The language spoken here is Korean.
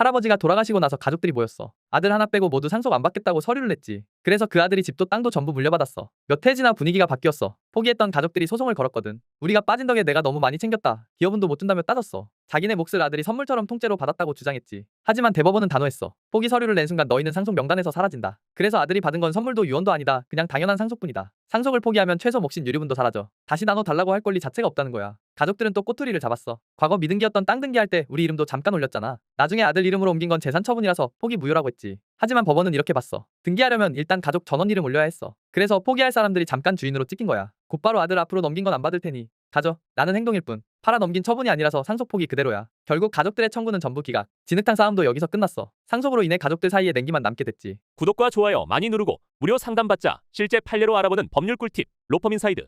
할아버지가 돌아가시고 나서 가족들이 모였어. 아들 하나 빼고 모두 상속 안 받겠다고 서류를 냈지. 그래서 그 아들이 집도 땅도 전부 물려받았어. 몇 해 지나 분위기가 바뀌었어. 포기했던 가족들이 소송을 걸었거든. 우리가 빠진 덕에 내가 너무 많이 챙겼다. 기여분도 못 준다며 따졌어. 자기네 몫을 아들이 선물처럼 통째로 받았다고 주장했지. 하지만 대법원은 단호했어. 포기 서류를 낸 순간 너희는 상속 명단에서 사라진다. 그래서 아들이 받은 건 선물도 유언도 아니다. 그냥 당연한 상속분이다. 상속을 포기하면 최소 몫인 유류분도 사라져. 다시 나눠 달라고 할 권리 자체가 없다는 거야. 가족들은 또 꼬투리를 잡았어. 과거 미등기였던 땅 등기할 때 우리 이름도 잠깐 올렸잖아. 나중에 아들 이름으로 옮긴 건 재산 처분이라서 포기 무효라고 했지. 하지만 법원은 이렇게 봤어. 등기하려면 일단 가족 전원 이름 올려야 했어. 그래서 포기할 사람들이 잠깐 주인으로 찍힌 거야. 곧바로 아들 앞으로 넘긴 건 안 받을 테니 가져. 나는 행동일 뿐. 팔아 넘긴 처분이 아니라서 상속 포기 그대로야. 결국 가족들의 청구는 전부 기각. 진흙탕 싸움도 여기서 끝났어. 상속으로 인해 가족들 사이에 냉기만 남게 됐지. 구독과 좋아요 많이 누르고 무료 상담받자 실제 판례로 알아보는 법률 꿀팁 로펌인사이드